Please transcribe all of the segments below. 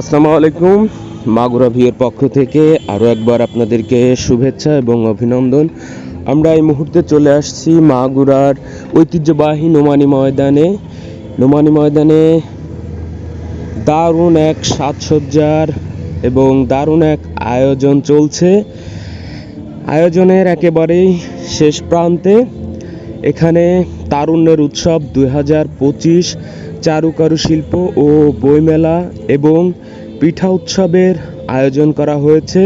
আসসালামু আলাইকুম। মাগুরা ভিউয়ের পক্ষ থেকে আরও একবার আপনাদেরকে শুভেচ্ছা এবং অভিনন্দন। আমরা এই মুহূর্তে চলে আসছি মাগুরার ঐতিহ্যবাহী নোমানি ময়দানে। নোমানি ময়দানে দারুণ এক সাজসজ্জার এবং দারুণ এক আয়োজন চলছে। আয়োজনের একেবারেই শেষ প্রান্তে এখানে তারুণ্যের উৎসব দুই হাজার পঁচিশ হাজার পঁচিশ চারুকারু শিল্প ও বইমেলা এবং পিঠা উৎসবের আয়োজন করা হয়েছে।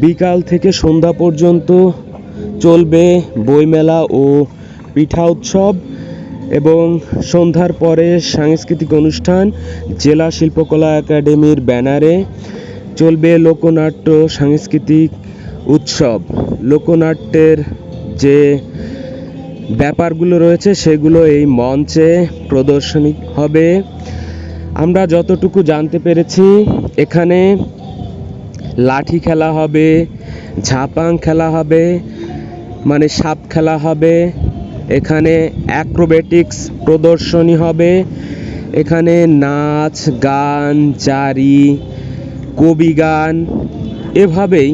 বিকাল থেকে সন্ধ্যা পর্যন্ত চলবে বইমেলা ও পিঠা উৎসব এবং সন্ধ্যার পরে সাংস্কৃতিক অনুষ্ঠান জেলা শিল্পকলা একাডেমির ব্যানারে চলবে লোকনাট্য সাংস্কৃতিক উৎসব। লোকনাট্যের যে ব্যাপারগুলো রয়েছে, সেগুলো এই মঞ্চে প্রদর্শনী হবে। আমরা যতটুকু জানতে পেরেছি, এখানে লাঠি খেলা হবে, ঝাপাং খেলা হবে মানে সাপ খেলা হবে, এখানে অ্যাক্রোবেটিক্স প্রদর্শনী হবে, এখানে নাচ, গান, জারি, কবি গান, এভাবেই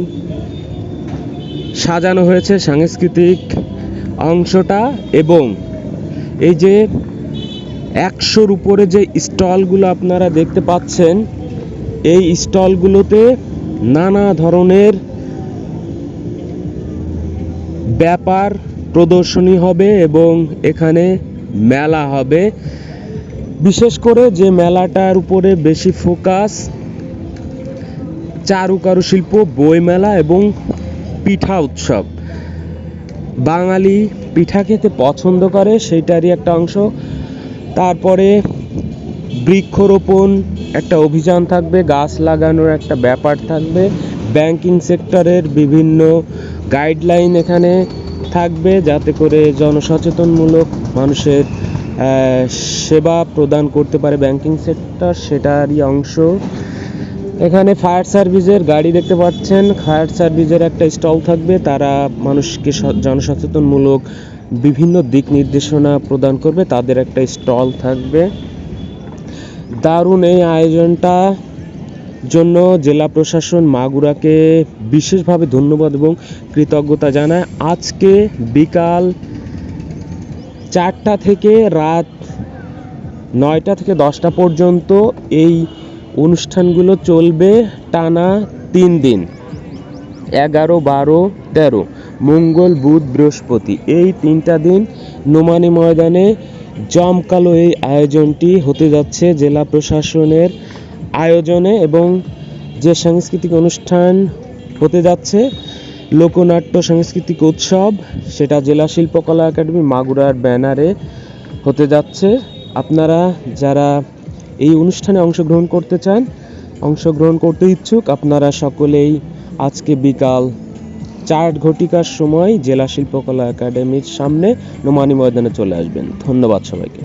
সাজানো হয়েছে সাংস্কৃতিক অংশটা এবং এই যে একশোর উপরে যে স্টলগুলো আপনারা দেখতে পাচ্ছেন, এই স্টলগুলোতে নানা ধরনের ব্যাপার প্রদর্শনী হবে এবং এখানে মেলা হবে। বিশেষ করে যে মেলাটার উপরে বেশি ফোকাস চারুকারু শিল্প বই মেলা এবং পিঠা উৎসব। বাঙালি পিঠা খেতে পছন্দ করে, সেইটারই একটা অংশ। তারপরে বৃক্ষরোপণ একটা অভিযান থাকবে, গাছ লাগানোর একটা ব্যাপার থাকবে। ব্যাংকিং সেক্টরের বিভিন্ন গাইডলাইন এখানে থাকবে যাতে করে জনসচেতনমূলক মানুষের সেবা প্রদান করতে পারে ব্যাংকিং সেক্টর সেটারই অংশ। এখানে ফায়ার সার্ভিসের গাড়ি দেখতে পাচ্ছেন। ফায়ার সার্ভিসের একটা স্টল থাকবে। তারা মানুষকে জনসচেতনমূলক বিভিন্ন দিক নির্দেশনা প্রদান করবে। তাদের একটা স্টল থাকবে। দারুণ এই আয়োজনটা জন্য জেলা প্রশাসন মাগুরাকে বিশেষভাবে ধন্যবাদ এবং কৃতজ্ঞতা জানায়। আজকে বিকাল চারটা থেকে রাত নয়টা থেকে দশটা পর্যন্ত এই অনুষ্ঠানগুলো চলবে টানা তিন দিন, এগারো, বারো, তেরো, মঙ্গল, বুধ, বৃহস্পতি। এই তিনটা দিন নোমানি ময়দানে জমকালো এই আয়োজনটি হতে যাচ্ছে জেলা প্রশাসনের আয়োজনে এবং যে সাংস্কৃতিক অনুষ্ঠান হতে যাচ্ছে, লোকনাট্য সাংস্কৃতিক উৎসব, সেটা জেলা শিল্পকলা একাডেমি মাগুরার ব্যানারে হতে যাচ্ছে। আপনারা যারা এই অনুষ্ঠানে অংশগ্রহণ করতে চান, অংশগ্রহণ করতে ইচ্ছুক আপনারা সকলেই আজকে বিকাল চার ঘটিকার সময় জেলা শিল্পকলা একাডেমির সামনে নোমানি ময়দানে চলে আসবেন। ধন্যবাদ সবাইকে।